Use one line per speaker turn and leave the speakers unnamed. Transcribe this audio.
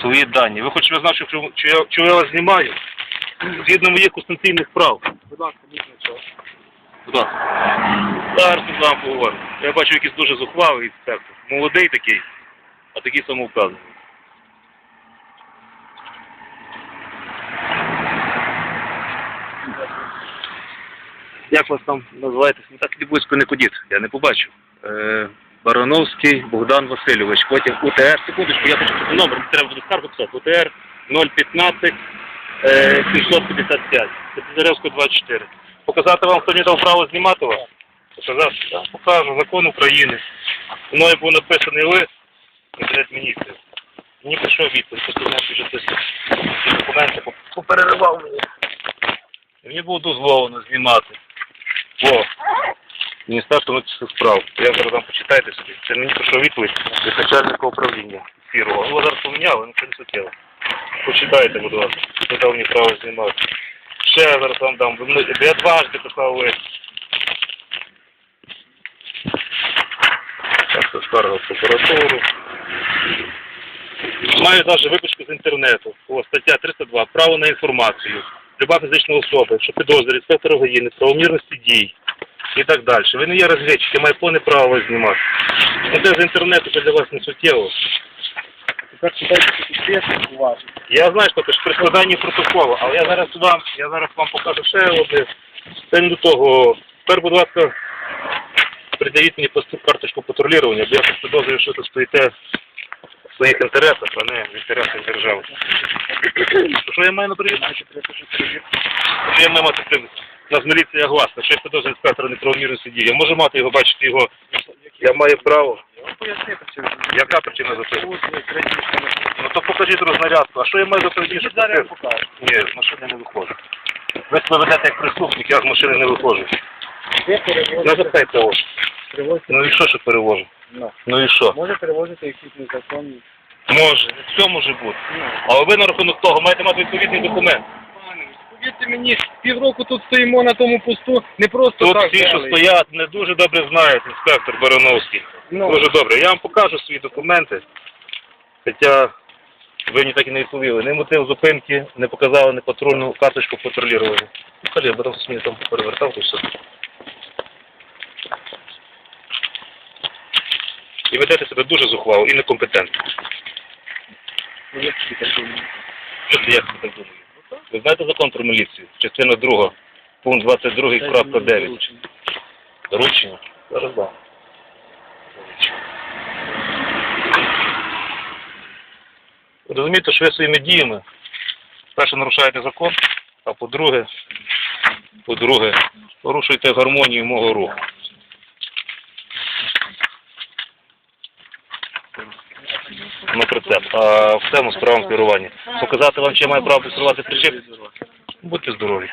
свої дані. Ви хочете знати, що, що, я, що я вас знімаю? Згідно моїх конституційних прав.
Будь ласка, місце час.
Будь ласка. Зараз з вами поговоримо. Я бачу якийсь дуже зухвалий інспектор. Молодий такий, а такий самовпевнений. Як вас там називаєте? Ну так і близько не ходіть, я не побачив. Е, Барановський Богдан Васильович. Потім УТР, секундочку, я хочу номер, треба буде скаргу писати. УТР 015 е, 755. Це Пізаревського 24. Показати вам, хто мені дав право знімати вас? Показати? Так, покажу. Закон України. Мною був написаний лист Кабінет міністрів. Мені прийшов відповідь, ти що ти ці документи поп- попереривав мені. Мені було дозволено знімати. О, Міністерство внутрішніх справ. Я зараз вам почитайте собі. Це мені прийшов відповідь від начальника управління Сірого. Його зараз поміняли, нічого не суттєво. Почитайте, будь ласка, хто дав мені право знімати. Ще я зараз вам дам. Я дважди писав лист. Так, це скарга в прокуратуру. Маю навіть випуску з інтернету. О, стаття 302. Право на інформацію. Люба фізична особа, що підозрює інспектора воєнних, правомірності дій і так далі. Ви не є розвідчик, я маю повне право вас знімати. Ну, Це з інтернету це для вас не суттєво.
Тепер читайте підписи уважно.
Я знаю, що це ж при складанні протоколу, але я зараз вам, я зараз вам покажу ще одне. Це не до того. Тепер, будь ласка, придавіть мені посту карточку патрулювання, бо я тут підозрюю, що ви стоїте в своїх інтересах, а не в інтересах держави. Що я маю на привід?
Перевірити.
Що я маю мати привід? У нас міліція гласна, що я підозрюю інспектора неправомірності дії. Я можу мати його, бачити його. Я маю право.
Я вам поясню, причому.
Яка причина
третій штани.
Ну то покажіть рознарядку. А що я маю за
Зараз я
це?
покажу.
Ні, з машини не виходжу. Ви себе ведете як преступник, я з машини не виходжу.
Ви
Не
перевозите,
запитайте
перевозите,
Ну і що, що перевожу?
ну,
Ну і що?
може перевозити якісь незаконні.
Може, все може бути.
Ну,
Але ви на рахунок того маєте мати відповідний документ.
Повірте мені, півроку тут стоїмо на тому посту, не просто
Тут
так
всі, що
взяли.
стоять, не дуже добре знають, інспектор Барановський.
Ну,
Дуже добре. Я вам покажу свої документи. Хоча ви мені так і не відповіли. Не мотив зупинки, не показали не патрульну карточку патрулювання. Ну, Калі, бо там щось мені там перевертав то все. І ведете себе дуже зухвало і некомпетентно.
ну, як ці такі?
Що це як ви так думаєте? Ви знаєте закон про міліцію? Частина 2, пункт 22, крапка 9. Доручення? Зараз дам. Ви Розумієте, що ви своїми діями перше нарушаєте закон, а по-друге, по-друге, порушуєте гармонію мого руху. На прицеп, а в цьому справам керування. Показати вам, чи я маю право підсувати причеп? Будьте здорові.